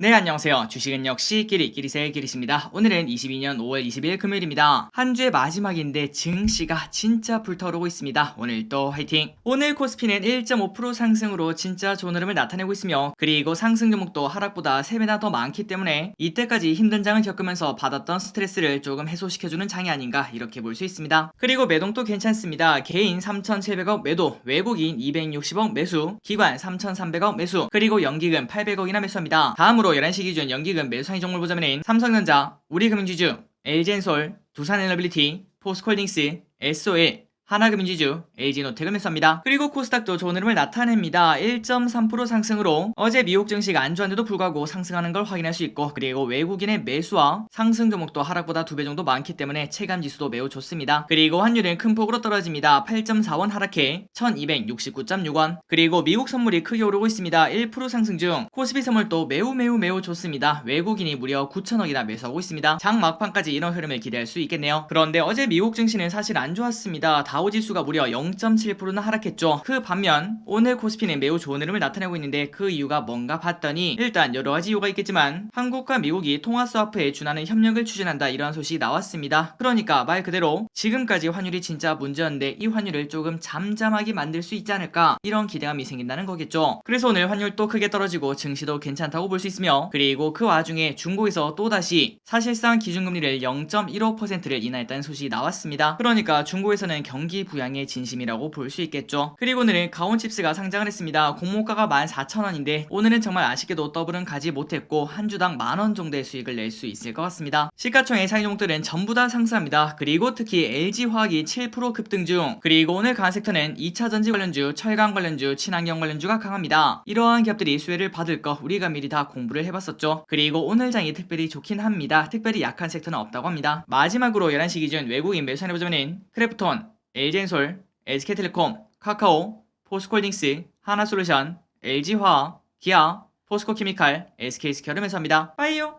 네, 안녕하세요. 주식은 역시 끼리, 끼리세, 끼리십니다. 오늘은 22년 5월 20일 금요일입니다. 한 주의 마지막인데 증시가 진짜 불타오르고 있습니다. 오늘도 화이팅! 오늘 코스피는 1.5% 상승으로 진짜 좋은 흐름을 나타내고 있으며 그리고 상승 종목도 하락보다 3배나 더 많기 때문에 이때까지 힘든 장을 겪으면서 받았던 스트레스를 조금 해소시켜주는 장이 아닌가 이렇게 볼 수 있습니다. 그리고 매동도 괜찮습니다. 개인 3,700억 매도, 외국인 260억 매수, 기관 3,300억 매수, 그리고 연기금 800억이나 매수합니다. 다음으로 11시 기준 연기금 매수상위 종목을 보자면 삼성전자, 우리금융지주, LG엔솔, 두산에너빌리티, 포스콜딩스, SOL, 하나금융지주, LG노텍을 매수합니다. 그리고 코스닥도 좋은 흐름을 나타냅니다. 1.3% 상승으로 어제 미국 증시가 안 좋았는데도 불구하고 상승하는 걸 확인할 수 있고 그리고 외국인의 매수와 상승 종목도 하락보다 두 배 정도 많기 때문에 체감 지수도 매우 좋습니다. 그리고 환율은 큰 폭으로 떨어집니다. 8.4원 하락해 1269.6원. 그리고 미국 선물이 크게 오르고 있습니다. 1% 상승 중 코스피 선물도 매우 매우 매우 좋습니다. 외국인이 무려 9천억이나 매수하고 있습니다. 장 막판까지 이런 흐름을 기대할 수 있겠네요. 그런데 어제 미국 증시는 사실 안 좋았습니다. 다우지수가 무려 0.7%나 하락했죠. 그 반면 오늘 코스피는 매우 좋은 흐름을 나타내고 있는데 그 이유가 뭔가 봤더니 일단 여러 가지 이유가 있겠지만 한국과 미국이 통화 스와프에 준하는 협력을 추진한다 이러한 소식이 나왔습니다. 그러니까 말 그대로 지금까지 환율이 진짜 문제였는데 이 환율을 조금 잠잠하게 만들 수 있지 않을까 이런 기대감이 생긴다는 거겠죠. 그래서 오늘 환율도 크게 떨어지고 증시도 괜찮다고 볼 수 있으며 그리고 그 와중에 중국에서 또다시 사실상 기준금리를 0.15%를 인하했다는 소식이 나왔습니다. 그러니까 중국에서는 경기 부양의 진심이라고 볼 수 있겠죠. 그리고 오늘은 가온칩스가 상장을 했습니다. 공모가가 14,000원인데 오늘은 정말 아쉽게도 더블은 가지 못했고 한 주당 만원 정도의 수익을 낼 수 있을 것 같습니다. 시가총액 상위 종목들은 전부 다 상승합니다. 그리고 특히 LG화학이 7% 급등 중 그리고 오늘 강한 섹터는 2차 전지 관련주, 철강 관련주, 친환경 관련주가 강합니다. 이러한 기업들이 수혜를 받을 거 우리가 미리 다 공부를 해봤었죠. 그리고 오늘 장이 특별히 좋긴 합니다. 특별히 약한 섹터는 없다고 합니다. 마지막으로 11시 기준 외국인 매수한해 보자면 크래프톤, LG엔솔, SK텔레콤, 카카오, 포스콜딩스, 하나솔루션, LG화학, 기아, 포스코케미칼, SK스퀘어를 매수합니다. 빠이요!